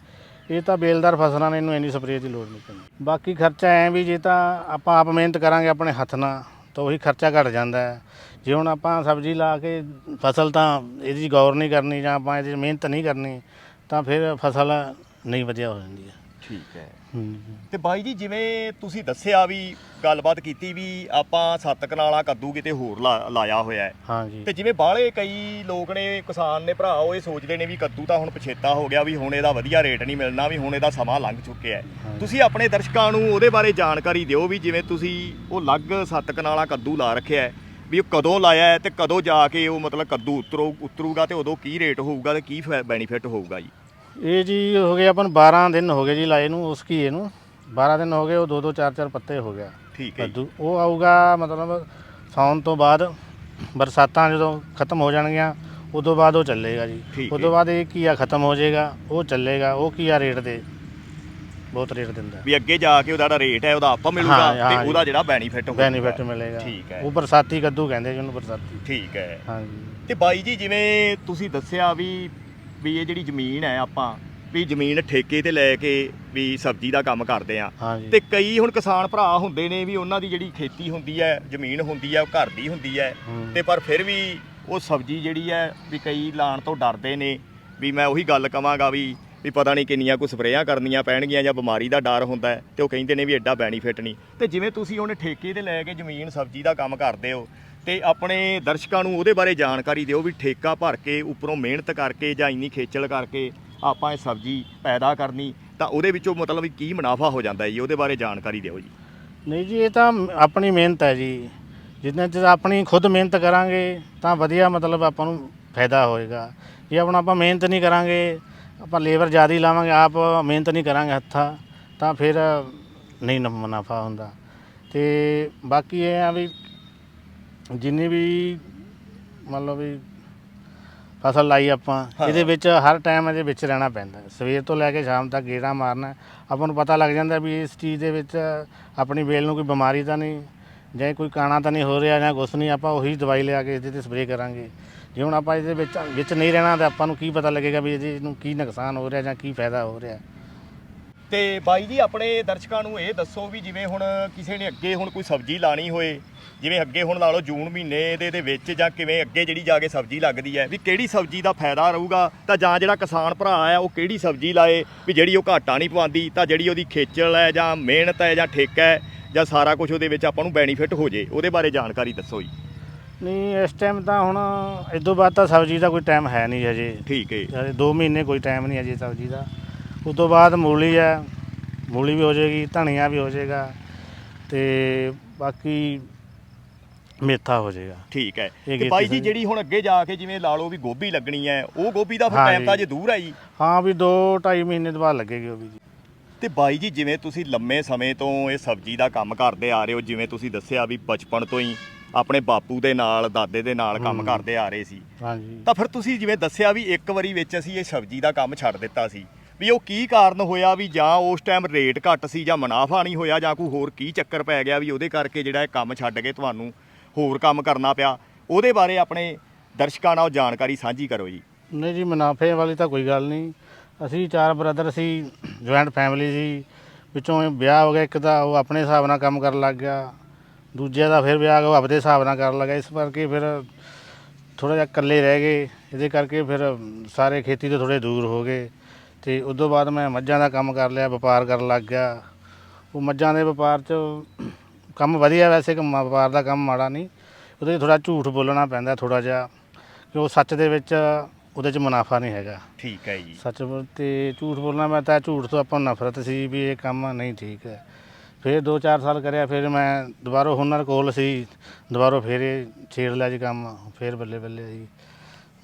ਇਹ ਤਾਂ ਬੇਲਦਾਰ ਫਸਲਾਂ ਨੇ ਇਹਨੂੰ ਇੰਨੀ ਸਪਰੇਅ ਦੀ ਲੋੜ ਨਹੀਂ ਪੈਂਦੀ। ਬਾਕੀ ਖਰਚਾ ਐ ਵੀ ਜੇ ਤਾਂ ਆਪਾਂ ਆਪ ਮਿਹਨਤ ਕਰਾਂਗੇ ਆਪਣੇ ਹੱਥ ਨਾਲ ਤਾਂ ਉਹੀ ਖਰਚਾ ਘਟ ਜਾਂਦਾ ਹੈ। ਜੇ ਹੁਣ ਆਪਾਂ ਸਬਜ਼ੀ ਲਾ ਕੇ ਫਸਲ ਤਾਂ ਇਹਦੀ ਗੌਰ ਨਹੀਂ ਕਰਨੀ ਜਾਂ ਆਪਾਂ ਇਹਦੀ ਮਿਹਨਤ ਨਹੀਂ ਕਰਨੀ, ਤਾਂ ਫਿਰ ਫਸਲ ਨਹੀਂ ਵਧੀਆ ਹੋ ਜਾਂਦੀ ਹੈ। ਠੀਕ ਹੈ। ਹੂੰ। ਤੇ ਬਾਈ ਜੀ ਜਿਵੇਂ ਤੁਸੀਂ ਦੱਸਿਆ ਵੀ ਗੱਲਬਾਤ ਕੀਤੀ ਵੀ ਆਪਾਂ ਸੱਤ ਕਨਾਲਾ ਕੱਦੂ ਕਿਤੇ ਹੋਰ ਲਾ- ਲਾਇਆ ਹੋਇਆ ਹੈ। ਹਾਂਜੀ ਤੇ ਜਿਵੇਂ ਬਾਹਲੇ ਕਈ ਲੋਕ ਨੇ ਕਿਸਾਨ ਨੇ ਭਰਾ ਉਹ ਇਹ ਸੋਚਦੇ ਨੇ ਵੀ ਕੱਦੂ ਤਾਂ ਹੁਣ ਪਛੇਤਾ ਹੋ ਗਿਆ ਵੀ ਹੁਣ ਇਹਦਾ ਵਧੀਆ ਰੇਟ ਨਹੀਂ ਮਿਲਣਾ ਵੀ ਹੁਣ ਇਹਦਾ ਸਮਾਂ ਲੰਘ ਚੁੱਕਿਆ ਹੈ। ਹਾਂਜੀ। ਤੁਸੀਂ ਆਪਣੇ ਦਰਸ਼ਕਾਂ ਨੂੰ ਉਹਦੇ ਬਾਰੇ ਜਾਣਕਾਰੀ ਦਿਓ ਵੀ ਜਿਵੇਂ ਤੁਸੀਂ ਉਹ ਲੱਗ ਸੱਤ ਕਨਾਲਾ ਕੱਦੂ ਲਾ ਰੱਖਿਆ ਹੈ ਵੀ ਉਹ ਕਦੋਂ ਲਾਇਆ ਹੈ ਤੇ ਕਦੋਂ ਜਾ ਕੇ ਉਹ ਮਤਲਬ ਕੱਦੂ ਉਤਰੋ ਉਤਰੂਗਾ ਤੇ ਉਦੋਂ ਕੀ ਰੇਟ ਹੋਊਗਾ ਤੇ ਕੀ ਬੈਨੀਫਿਟ ਹੋਊਗਾ ਜੀ? ਇਹ ਜੀ ਹੋ ਗਏ ਆਪਾਂ ਨੂੰ 12 ਦਿਨ ਹੋ ਗਏ ਜੀ ਲਾਏ ਨੂੰ ਉਸ ਕੀ ਇਹਨੂੰ 12 ਦਿਨ ਹੋ ਗਏ ਉਹ ਦੋ ਦੋ ਚਾਰ ਚਾਰ ਪੱਤੇ ਹੋ ਗਿਆ। ਠੀਕ ਹੈ ਜੀ। ਕੱਦੂ ਉਹ ਆਊਗਾ ਮਤਲਬ ਸਾਉਣ ਤੋਂ ਬਾਅਦ ਬਰਸਾਤਾਂ ਜਦੋਂ ਖਤਮ ਹੋ ਜਾਣਗੀਆਂ ਉਦੋਂ ਬਾਅਦ ਉਹ ਚੱਲੇਗਾ ਜੀ। ਠੀਕ ਉਦੋਂ ਹੈ। ਬਾਅਦ ਇਹ ਕੀਆ ਖਤਮ ਹੋ ਜਾਏਗਾ ਉਹ ਚੱਲੇਗਾ ਉਹ ਕੀਆ ਰੇਟ ਦੇ ਬਹੁਤ ਰੇਟ ਦਿੰਦਾ। ਵੀ ਅੱਗੇ ਜਾ ਕੇ ਉਹਦਾ ਰੇਟ ਹੈ ਉਹਦਾ ਆਪ ਮਿਲੂਗਾ ਹਾਂ, ਹਾਂ ਤੇ ਜੀ। ਉਹਦਾ ਜਿਹੜਾ ਬੈਨੀਫਿਟ ਹੋਊਗਾ। ਬੈਨੀਫਿਟ ਮਿਲੇਗਾ। ਠੀਕ ਹੈ। ਉਹ ਬਰਸਾਤੀ ਕੱਦੂ ਕਹਿੰਦੇ ਜੀ ਉਹਨੂੰ ਬਰਸਾਤੀ। ਠੀਕ ਹੈ। ਹਾਂਜੀ ਤੇ ਬਾਈ ਜੀ ਜਿਵੇਂ ਤੁਸੀਂ ਦੱਸਿਆ ਵੀ ਵੀ ਇਹ ਜਿਹੜੀ ਜ਼ਮੀਨ ਹੈ ਆਪਾਂ ਵੀ ਜ਼ਮੀਨ ਠੇਕੇ ਤੇ ਲੈ ਕੇ ਵੀ ਸਬਜ਼ੀ ਦਾ ਕੰਮ ਕਰਦੇ ਆ ਹਾਂਜੀ। ਤੇ ਕਈ ਹੁਣ ਕਿਸਾਨ ਭਰਾ ਹੁੰਦੇ ਨੇ ਵੀ ਉਹਨਾਂ ਦੀ ਜਿਹੜੀ ਖੇਤੀ ਹੁੰਦੀ ਹੈ ਜ਼ਮੀਨ ਹੁੰਦੀ ਹੈ ਉਹ ਘਰ ਦੀ ਹੁੰਦੀ ਹੈ। ਹੂੰ। ਤੇ ਪਰ ਫਿਰ ਵੀ ਉਹ ਸਬਜ਼ੀ ਜਿਹੜੀ ਹੈ ਵੀ ਕਈ ਲਾਣ ਤੋਂ ਡਰਦੇ ਨੇ ਵੀ ਮੈਂ ਉਹੀ ਗੱਲ ਕਵਾਂਗਾ ਵੀ ਵੀ ਪਤਾ ਨਹੀਂ ਕਿੰਨੀਆਂ ਕੁ ਸਪਰੇਆਂ ਕਰਨੀਆਂ ਪੈਣਗੀਆਂ ਜਾਂ ਬਿਮਾਰੀ ਦਾ ਡਰ ਹੁੰਦਾ ਹੈ ਤੇ ਉਹ ਕਹਿੰਦੇ ਨੇ ਵੀ ਐਡਾ ਬੈਨੀਫਿਟ ਨਹੀਂ। ਤੇ ਜਿਵੇਂ ਤੁਸੀਂ ਉਹਨੇ ਠੇਕੇ ਤੇ ਲੈ ਕੇ ਜ਼ਮੀਨ ਸਬਜ਼ੀ ਦਾ ਕੰਮ ਕਰਦੇ ਹੋ ਤੇ ਆਪਣੇ ਦਰਸ਼ਕਾਂ ਨੂੰ ਉਹਦੇ ਬਾਰੇ ਜਾਣਕਾਰੀ ਦਿਓ ਵੀ ਠੇਕਾ ਭਰ ਕੇ, ਉੱਪਰੋਂ ਮਿਹਨਤ ਕਰਕੇ ਜਾਂ ਇੰਨੀ ਖੇਚਲ ਕਰਕੇ ਆਪਾਂ ਇਹ ਸਬਜ਼ੀ ਪੈਦਾ ਕਰਨੀ, ਤਾਂ ਉਹਦੇ ਵਿੱਚੋਂ ਮਤਲਬ ਵੀ ਕੀ ਮੁਨਾਫਾ ਹੋ ਜਾਂਦਾ ਜੀ? ਉਹਦੇ ਬਾਰੇ ਜਾਣਕਾਰੀ ਦਿਓ ਜੀ। ਨਹੀਂ ਜੀ, ਇਹ ਤਾਂ ਆਪਣੀ ਮਿਹਨਤ ਹੈ ਜੀ। ਜਿੰਨਾ ਚਿਰ ਆਪਣੀ ਖੁਦ ਮਿਹਨਤ ਕਰਾਂਗੇ, ਤਾਂ ਵਧੀਆ ਮਤਲਬ ਆਪਾਂ ਨੂੰ ਫਾਇਦਾ ਹੋਏਗਾ। ਜੇ ਆਪਣਾ ਆਪਾਂ ਮਿਹਨਤ ਨਹੀਂ ਕਰਾਂਗੇ, ਆਪਾਂ ਲੇਬਰ ਜ਼ਿਆਦਾ ਹੀ ਲਾਵਾਂਗੇ, ਆਪ ਮਿਹਨਤ ਨਹੀਂ ਕਰਾਂਗੇ ਹੱਥਾਂ, ਤਾਂ ਫਿਰ ਨਹੀਂ ਮੁਨਾਫਾ ਹੁੰਦਾ। ਤੇ ਬਾਕੀ ਇਹ ਆ ਵੀ ਜਿੰਨੀ ਵੀ ਮੰਨ ਲਓ ਵੀ ਫਸਲ ਲਾਈ ਆਪਾਂ। ਇਹਦੇ ਵਿੱਚ ਹਰ ਟਾਈਮ ਇਹਦੇ ਵਿੱਚ ਰਹਿਣਾ ਪੈਂਦਾ। ਸਵੇਰ ਤੋਂ ਲੈ ਕੇ ਸ਼ਾਮ ਤੱਕ ਗੇੜਾ ਮਾਰਨਾ। ਆਪਾਂ ਨੂੰ ਪਤਾ ਲੱਗ ਜਾਂਦਾ ਵੀ ਇਸ ਚੀਜ਼ ਦੇ ਵਿੱਚ ਆਪਣੀ ਵੇਲ ਨੂੰ ਕੋਈ ਬਿਮਾਰੀ ਤਾਂ ਨਹੀਂ ਜਾਂ ਕੋਈ ਕਾਣਾ ਤਾਂ ਨਹੀਂ ਹੋ ਰਿਹਾ ਜਾਂ ਕੁਛ ਨਹੀਂ ਆਪਾਂ ਉਹੀ ਦਵਾਈ ਲਿਆ ਕੇ ਇਹਦੇ ਤੇ ਸਪਰੇਅ ਕਰਾਂਗੇ ਜੇ ਹੁਣ ਆਪਾਂ ਇਹਦੇ ਵਿੱਚ ਵਿੱਚ ਨਹੀਂ ਰਹਿਣਾ ਤਾਂ ਆਪਾਂ ਨੂੰ ਕੀ ਪਤਾ ਲੱਗੇਗਾ ਵੀ ਇਹਦੇ ਨੂੰ ਕੀ ਨੁਕਸਾਨ ਹੋ ਰਿਹਾ ਜਾਂ ਕੀ ਫਾਇਦਾ ਹੋ ਰਿਹਾ ਤੇ ਬਾਈ ਜੀ ਆਪਣੇ ਦਰਸ਼ਕਾਂ ਨੂੰ ਇਹ ਦੱਸੋ ਵੀ ਜਿਵੇਂ ਹੁਣ ਕਿਸੇ ਨੇ ਅੱਗੇ ਹੁਣ ਕੋਈ ਸਬਜ਼ੀ ਲਾਣੀ ਹੋਏ ਜਿਵੇਂ ਅੱਗੇ ਹੁਣ ਲਾ ਲਓ ਜੂਨ ਮਹੀਨੇ ਦੇ ਦੇ ਵਿੱਚ ਜਾਂ ਕਿਵੇਂ ਅੱਗੇ ਜਿਹੜੀ ਜਾ ਕੇ ਸਬਜ਼ੀ ਲੱਗਦੀ ਹੈ ਵੀ ਕਿਹੜੀ ਸਬਜ਼ੀ ਦਾ ਫਾਇਦਾ ਰਹੂਗਾ ਤਾਂ ਜਾਂ ਜਿਹੜਾ ਕਿਸਾਨ ਭਰਾ ਹੈ ਉਹ ਕਿਹੜੀ ਸਬਜ਼ੀ ਲਾਏ ਵੀ ਜਿਹੜੀ ਉਹ ਘਾਟਾ ਨਹੀਂ ਪਵਾਉਂਦੀ ਤਾਂ ਜਿਹੜੀ ਉਹਦੀ ਖੇਚਲ ਹੈ ਜਾਂ ਮਿਹਨਤ ਹੈ ਜਾਂ ਠੇਕਾ ਹੈ ਜਾਂ ਸਾਰਾ ਕੁਝ ਉਹਦੇ ਵਿੱਚ ਆਪਾਂ ਨੂੰ ਬੈਨੀਫਿਟ ਹੋ ਜੇ ਉਹਦੇ ਬਾਰੇ ਜਾਣਕਾਰੀ ਦੱਸੋ ਜੀ। ਨਹੀਂ ਇਸ ਟਾਈਮ ਤਾਂ ਹੁਣ ਇਦੋਂ ਬਾਅਦ ਤਾਂ ਸਬਜ਼ੀ ਦਾ ਕੋਈ ਟਾਈਮ ਹੈ ਨਹੀਂ ਹਜੇ। ਠੀਕ ਹੈ। ਹਜੇ 2 ਮਹੀਨੇ ਕੋਈ ਟਾਈਮ ਨਹੀਂ ਅਜੇ ਸਬਜ਼ੀ ਦਾ। ਉਸ ਤੋਂ ਬਾਅਦ ਮੂਲੀ ਹੈ ਮੂਲੀ ਵੀ ਹੋ ਜਾਏਗੀ ਧਨੀਆ ਵੀ ਹੋ ਜਾਏਗਾ ਤੇ ਬਾਕੀ ਮੇਥਾ ਹੋ ਜਾਏਗਾ। ਠੀਕ ਹੈ। ਇਹ ਤੇ ਬਾਈ ਜੀ। ਜਿਹੜੀ ਹੁਣ ਅੱਗੇ ਜਾ ਕੇ ਜਿਵੇਂ ਲਾ ਲਓ ਵੀ ਗੋਭੀ ਲੱਗਣੀ ਹੈ ਉਹ ਗੋਭੀ ਦਾ ਫਿਰ ਹਾਂ ਟਾਈਮ ਜੀ। ਤਾਂ ਜੇ ਦੂਰ ਹੈ ਜੀ? ਹਾਂ ਵੀ 2 2.5 ਮਹੀਨੇ ਤੋਂ ਬਾਅਦ ਲੱਗੇਗੀ ਉਹ ਵੀ ਜੀ। ਤੇ ਬਾਈ ਜੀ ਜਿਵੇਂ ਤੁਸੀਂ ਲੰਮੇ ਸਮੇਂ ਤੋਂ ਇਹ ਸਬਜ਼ੀ ਦਾ ਕੰਮ ਕਰਦੇ ਆ ਰਹੇ ਹੋ ਜਿਵੇਂ ਤੁਸੀਂ ਦੱਸਿਆ ਵੀ ਬਚਪਨ ਤੋਂ ਹੀ ਆਪਣੇ ਬਾਪੂ ਦੇ ਨਾਲ ਦਾਦੇ ਦੇ ਨਾਲ ਕੰਮ। ਕਰਦੇ ਆ ਰਹੇ ਸੀ। ਹਾਂਜੀ। ਤਾਂ ਫਿਰ ਤੁਸੀਂ ਜਿਵੇਂ ਦੱਸਿਆ ਵੀ ਇੱਕ ਵਾਰੀ ਵਿੱਚ ਅਸੀਂ ਇਹ ਸਬਜ਼ੀ ਦਾ ਕੰਮ ਛੱਡ ਦਿੱਤਾ ਸੀ। ਵੀ ਉਹ ਕੀ ਕਾਰਨ ਹੋਇਆ ਵੀ ਜਾਂ ਉਸ ਟਾਈਮ ਰੇਟ ਘੱਟ ਸੀ ਜਾਂ ਮੁਨਾਫਾ ਨਹੀਂ ਹੋਇਆ ਜਾਂ ਕੋਈ ਹੋਰ ਕੀ ਚੱਕਰ ਪੈ ਗਿਆ ਵੀ ਉਹਦੇ ਕਰਕੇ ਜਿਹੜਾ ਇਹ ਕੰਮ ਛੱਡ ਕੇ ਤੁਹਾਨੂੰ ਹੋਰ ਕੰਮ ਕਰਨਾ ਪਿਆ? ਉਹਦੇ ਬਾਰੇ ਆਪਣੇ ਦਰਸ਼ਕਾਂ ਨਾਲ ਜਾਣਕਾਰੀ ਸਾਂਝੀ ਕਰੋ ਜੀ। ਨਹੀਂ ਜੀ, ਮੁਨਾਫੇ ਵਾਲੀ ਤਾਂ ਕੋਈ ਗੱਲ ਨਹੀਂ। ਅਸੀਂ ਚਾਰ ਬ੍ਰਦਰ ਸੀ ਜੁਆਇੰਟ ਫੈਮਿਲੀ ਸੀ। ਵਿੱਚੋਂ ਵਿਆਹ ਹੋ ਗਿਆ, ਇੱਕ ਦਾ ਉਹ ਆਪਣੇ ਹਿਸਾਬ ਨਾਲ ਕੰਮ ਕਰਨ ਲੱਗ ਗਿਆ। ਦੂਜੇ ਦਾ ਫਿਰ ਵਿਆਹ ਉਹ ਆਪਦੇ ਹਿਸਾਬ ਨਾਲ ਕਰਨ ਲੱਗਾ। ਇਸ ਕਰਕੇ ਫਿਰ ਥੋੜਾ ਜਿਹਾ ਇਕੱਲੇ ਰਹਿ ਗਏ। ਇਹਦੇ ਕਰਕੇ ਫਿਰ ਸਾਰੇ ਖੇਤੀ ਤੋਂ ਥੋੜੇ ਦੂਰ ਹੋ ਗਏ। ਤੇ ਉਸ ਤੋਂ ਬਾਅਦ ਮੈਂ ਮੱਝਾਂ ਦਾ ਕੰਮ ਕਰ ਲਿਆ ਵਪਾਰ ਕਰਨ ਲੱਗ ਗਿਆ। ਉਹ ਮੱਝਾਂ ਦੇ ਵਪਾਰ 'ਚ ਕੰਮ ਵਧੀਆ ਵੈਸੇ ਕੰਮ ਵਪਾਰ ਦਾ ਕੰਮ ਮਾੜਾ ਨਹੀਂ। ਉਹਦੇ 'ਚ ਥੋੜਾ ਝੂਠ ਬੋਲਣਾ ਪੈਂਦਾ ਥੋੜਾ ਜਿਹਾ ਕਿ ਉਹ ਸੱਚ ਦੇ ਵਿੱਚ ਉਹਦੇ 'ਚ ਮੁਨਾਫਾ ਨਹੀਂ ਹੈਗਾ। ਠੀਕ ਹੈ ਜੀ। ਸੱਚ ਬੋਲ- ਤੇ ਝੂਠ ਬੋਲਣਾ ਮੈਂ ਤਾਂ ਝੂਠ ਤੋਂ ਆਪਾਂ ਨੂੰ ਨਫ਼ਰਤ ਸੀ ਵੀ ਇਹ ਕੰਮ ਨਹੀਂ ਠੀਕ ਹੈ। ਫਿਰ 2-4 ਸਾਲ ਕਰਿਆ ਫਿਰ ਮੈਂ ਦੁਬਾਰਾ ਹੁਨਰ ਕੋਲ ਸੀ ਦੁਬਾਰਾ ਫਿਰ ਇਹ ਛੇੜ ਲਿਆ ਜੀ ਕੰਮ ਫਿਰ ਬੱਲੇ ਬੱਲੇ ਜੀ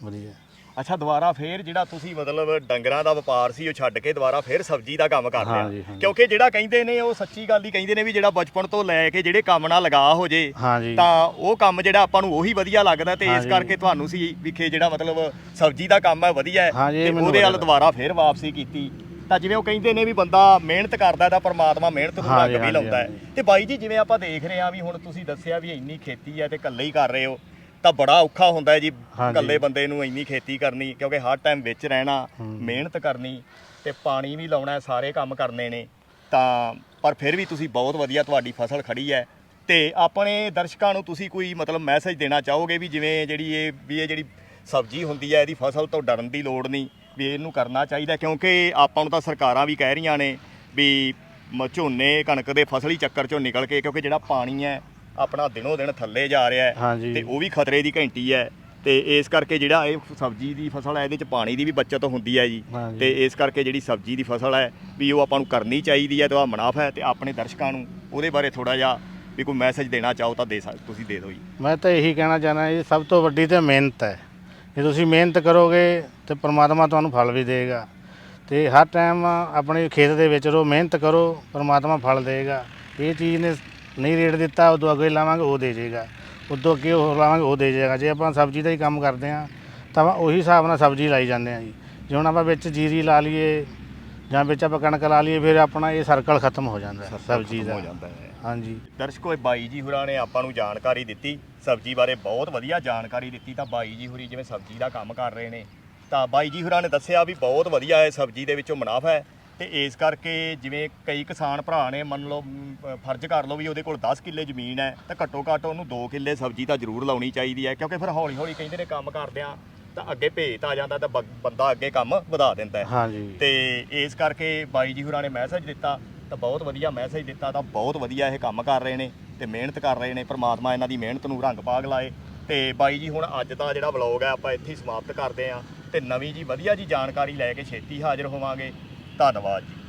ਵਧੀਆ। ਅੱਛਾ ਦੁਬਾਰਾ ਫੇਰ ਜਿਹੜਾ ਤੁਸੀਂ ਮਤਲਬ ਡੰਗਰਾਂ ਦਾ ਵਪਾਰ ਸੀ ਉਹ ਛੱਡ ਕੇ ਦੁਬਾਰਾ ਫੇਰ ਸਬਜ਼ੀ ਦਾ ਕੰਮ ਕਰ ਹਾਂਜੀ, ਲਿਆ ਹਾਂਜੀ। ਕਿਉਂਕਿ ਜਿਹੜਾ ਕਹਿੰਦੇ ਨੇ ਉਹ ਸੱਚੀ ਗੱਲ ਹੀ ਕਹਿੰਦੇ ਨੇ ਵੀ ਜਿਹੜਾ ਬਚਪਨ ਤੋਂ ਲੈ ਕੇ ਜਿਹੜੇ ਕੰਮ ਨਾਲ ਲਗਾ ਹੋ ਜੇ ਤਾਂ ਉਹ ਕੰਮ ਜਿਹੜਾ ਆਪਾਂ ਨੂੰ ਉਹੀ ਵਧੀਆ ਲੱਗਦਾ ਤੇ ਇਸ ਹਾਂਜੀ। ਕਰਕੇ ਤੁਹਾਨੂੰ ਸੀ ਵਿਖੇ ਜਿਹੜਾ ਮਤਲਬ ਸਬਜ਼ੀ ਦਾ ਕੰਮ ਹੈ ਵਧੀਆ ਹੈ ਹਾਂਜੀ, ਇਹ ਤੇ ਮੈਨੂੰ ਉਹਦੇ ਵੱਲ ਵਧੀਆ ਦੁਬਾਰਾ ਫੇਰ ਵਾਪਸੀ ਕੀਤੀ ਤਾਂ ਜਿਵੇਂ ਉਹ ਕਹਿੰਦੇ ਨੇ ਵੀ ਬੰਦਾ ਮਿਹਨਤ ਕਰਦਾ ਤਾਂ ਪਰਮਾਤਮਾ ਮਿਹਨਤ ਨੂੰ ਹਾਂਜੀ, ਰੰਗ ਵੀ ਹਾਂਜੀ, ਲਾਉਂਦਾ ਹੈ। ਤੇ ਬਾਈ ਜੀ ਜਿਵੇਂ ਆਪਾਂ ਦੇਖ ਰਹੇ ਹਾਂ ਵੀ ਹੁਣ ਤੁਸੀਂ ਦੱਸਿਆ ਵੀ ਇੰਨੀ ਖੇਤੀ ਹੈ ਤੇ ਇਕੱਲੇ ਹੀ ਕਰ ਰਹੇ ਹੋ ਤਾਂ ਬੜਾ ਔਖਾ ਹੁੰਦਾ ਹੈ ਜੀ। ਇਕੱਲੇ ਬੰਦੇ ਨੂੰ ਇੰਨੀ ਖੇਤੀ ਕਰਨੀ ਕਿਉਂਕਿ ਹਰ ਟਾਈਮ ਵਿੱਚ ਰਹਿਣਾ। ਮਿਹਨਤ ਕਰਨੀ ਤੇ ਪਾਣੀ ਵੀ ਲਾਉਣਾ ਸਾਰੇ ਕੰਮ ਕਰਨੇ ਨੇ ਤਾਂ ਪਰ ਫਿਰ ਵੀ ਤੁਸੀਂ ਬਹੁਤ ਵਧੀਆ ਤੁਹਾਡੀ ਫਸਲ ਖੜੀ ਹੈ ਤੇ ਆਪਣੇ ਦਰਸ਼ਕਾਂ ਨੂੰ ਤੁਸੀਂ ਕੋਈ ਮਤਲਬ ਮੈਸੇਜ ਦੇਣਾ ਚਾਹੋਗੇ ਵੀ ਜਿਵੇਂ ਜਿਹੜੀ ਇਹ ਵੀ ਇਹ ਜਿਹੜੀ ਸਬਜ਼ੀ ਹੁੰਦੀ ਹੈ ਇਹਦੀ ਫਸਲ ਤੋਂ ਡਰਨ ਦੀ ਲੋੜ ਨਹੀਂ ਵੀ ਇਹਨੂੰ ਕਰਨਾ ਚਾਹੀਦਾ ਕਿਉਂਕਿ ਆਪਾਂ ਨੂੰ ਤਾਂ ਸਰਕਾਰਾਂ ਵੀ ਕਹਿ ਰਹੀਆਂ ਨੇ ਵੀ ਝੋਨੇ ਕਣਕ ਦੇ ਫਸਲੀ ਚੱਕਰ ਚੋਂ ਨਿਕਲ ਕੇ ਕਿਉਂਕਿ ਜਿਹੜਾ ਪਾਣੀ ਹੈ ਆਪਣਾ ਦਿਨੋ ਦਿਨ ਥੱਲੇ ਜਾ ਰਿਹਾ ਹੈ ਹਾਂਜੀ। ਤੇ ਉਹ ਵੀ ਖਤਰੇ ਦੀ ਘੰਟੀ ਹੈ ਤੇ ਇਸ ਕਰਕੇ ਜਿਹੜਾ ਇਹ ਸਬਜ਼ੀ ਦੀ ਫਸਲ ਹੈ ਇਹਦੇ ਚ ਪਾਣੀ ਦੀ ਵੀ ਬਚਤ ਹੁੰਦੀ ਹੈ ਜੀ। ਹਾਂਜੀ। ਤੇ ਇਸ ਕਰਕੇ ਜਿਹੜੀ ਸਬਜ਼ੀ ਦੀ ਫਸਲ ਹੈ ਵੀ ਉਹ ਆਪਾਂ ਨੂੰ ਕਰਨੀ ਚਾਹੀਦੀ ਹੈ ਤੇ ਉਹ ਮੁਨਾਫਾ ਹੈ ਤੇ ਆਪਣੇ ਦਰਸ਼ਕਾਂ ਨੂੰ ਉਹਦੇ ਬਾਰੇ ਥੋੜਾ ਜਿਹਾ ਵੀ ਕੋਈ ਮੈਸੇਜ ਦੇਣਾ ਚਾਹੋ ਤਾਂ ਦੇ ਸਕ ਤੁਸੀਂ ਦੇ ਦਿਓ ਜੀ। ਮੈਂ ਤਾਂ ਇਹੀ ਕਹਿਣਾ ਚਾਹੁੰਦਾ ਜੀ ਸਭ ਤੋਂ ਵੱਡੀ ਤੇ ਮਿਹਨਤ ਹੈ। ਜੇ ਤੁਸੀਂ ਮਿਹਨਤ ਕਰੋਗੇ ਤੇ ਪ੍ਰਮਾਤਮਾ ਤੁਹਾਨੂੰ ਫਲ ਵੀ ਦੇਗਾ ਤੇ ਹਰ ਟਾਈਮ ਆਪਣੇ ਖੇਤ ਦੇ ਵਿੱਚ ਰਹੋ ਮਿਹਨਤ ਕਰੋ ਪ੍ਰਮਾਤਮਾ ਫਲ ਦੇਗਾ ਇਹ ਚੀਜ਼ ਨੇ ਨਹੀਂ ਰੇਟ ਦਿੱਤਾ ਉਦੋਂ ਅੱਗੇ ਲਾਵਾਂਗੇ ਉਹ ਦੇ ਜਾਏਗਾ। ਉਦੋਂ ਅੱਗੇ ਉਹ ਲਾਵਾਂਗੇ ਉਹ ਦੇ ਜਾਏਗਾ। ਜੇ ਆਪਾਂ ਸਬਜ਼ੀ ਦਾ ਹੀ ਕੰਮ ਕਰਦੇ ਹਾਂ ਤਾਂ ਉਹੀ ਹਿਸਾਬ ਨਾਲ ਸਬਜ਼ੀ ਲਾਈ ਜਾਂਦੇ ਹਾਂ ਜੀ। ਜੇ ਹੁਣ ਆਪਾਂ ਵਿੱਚ ਜੀਰੀ ਲਾ ਲਈਏ ਜਾਂ ਵਿੱਚ ਆਪਾਂ ਕਣਕ ਲਾ ਲਈਏ ਫਿਰ ਆਪਣਾ ਇਹ ਸਰਕਲ ਖਤਮ ਹੋ ਜਾਂਦਾ ਹੈ ਸਬਜ਼ੀ ਦਾ। ਹੋ ਜਾਂਦਾ ਹੈ। ਹਾਂਜੀ। ਦਰਸ਼ਕੋ ਇਹ ਬਾਈ ਜੀ ਹੁਰਾਂ ਨੇ ਆਪਾਂ ਨੂੰ ਜਾਣਕਾਰੀ ਦਿੱਤੀ। ਸਬਜ਼ੀ ਬਾਰੇ ਬਹੁਤ ਵਧੀਆ ਜਾਣਕਾਰੀ ਦਿੱਤੀ। ਤਾਂ ਬਾਈ ਜੀ ਹੁਰੀ ਜਿਵੇਂ ਸਬਜ਼ੀ ਦਾ ਕੰਮ ਕਰ ਰਹੇ ਨੇ ਤਾਂ ਬਾਈ ਜੀ ਹੁਰਾਂ ਨੇ ਦੱਸਿਆ ਵੀ ਬਹੁਤ ਵਧੀਆ ਹੈ ਸਬਜ਼ੀ ਦੇ ਵਿੱਚੋਂ ਮੁਨਾਫਾ ਹੈ। ਤੇ ਇਸ ਕਰਕੇ ਜਿਵੇਂ ਕਈ ਕਿਸਾਨ ਭਰਾ ਨੇ ਮੰਨ ਲਓ ਫਰਜ਼ ਕਰ ਲਓ ਵੀ ਉਹਦੇ ਕੋਲ 10 ਕਿੱਲੇ ਜ਼ਮੀਨ ਹੈ ਤਾਂ ਘੱਟੋ ਘੱਟ ਉਹਨੂੰ 2 ਕਿੱਲੇ ਸਬਜ਼ੀ ਤਾਂ ਜ਼ਰੂਰ ਲਾਉਣੀ ਚਾਹੀਦੀ ਹੈ ਕਿਉਂਕਿ ਫਿਰ ਹੌਲੀ ਹੌਲੀ ਕਹਿੰਦੇ ਨੇ ਕੰਮ ਕਰਦਿਆਂ ਤਾਂ ਅੱਗੇ ਭੇਤ ਆ ਜਾਂਦਾ ਤਾਂ ਬ- ਬੰਦਾ ਅੱਗੇ ਕੰਮ ਵਧਾ ਦਿੰਦਾ ਹੈ। ਹਾਂਜੀ। ਤੇ ਇਸ ਕਰਕੇ ਬਾਈ ਜੀ ਹੁਰਾਂ ਨੇ ਮੈਸੇਜ ਦਿੱਤਾ ਤਾਂ ਬਹੁਤ ਵਧੀਆ ਮੈਸੇਜ ਦਿੱਤਾ ਤਾਂ ਬਹੁਤ ਵਧੀਆ ਇਹ ਕੰਮ ਕਰ ਰਹੇ ਨੇ ਤੇ ਮਿਹਨਤ ਕਰ ਰਹੇ ਨੇ ਪ੍ਰਮਾਤਮਾ ਇਹਨਾਂ ਦੀ ਮਿਹਨਤ ਨੂੰ ਰੰਗ ਪਾਗ ਲਾਏ। ਤੇ ਬਾਈ ਜੀ ਹੁਣ ਅੱਜ ਦਾ ਜਿਹੜਾ ਵਲੌਗ ਹੈ ਆਪਾਂ ਇੱਥੇ ਹੀ ਸਮਾਪਤ ਕਰਦੇ ਆਂ ਤੇ ਨਵੀਂ ਜੀ ਵਧੀਆ ਜੀ ਜਾਣਕਾਰੀ ਲੈ ਕੇ ਛੇਤੀ ਹਾਜ਼ਰ ਹੋਵਾਂਗੇ। ਧੰਨਵਾਦ ਜੀ।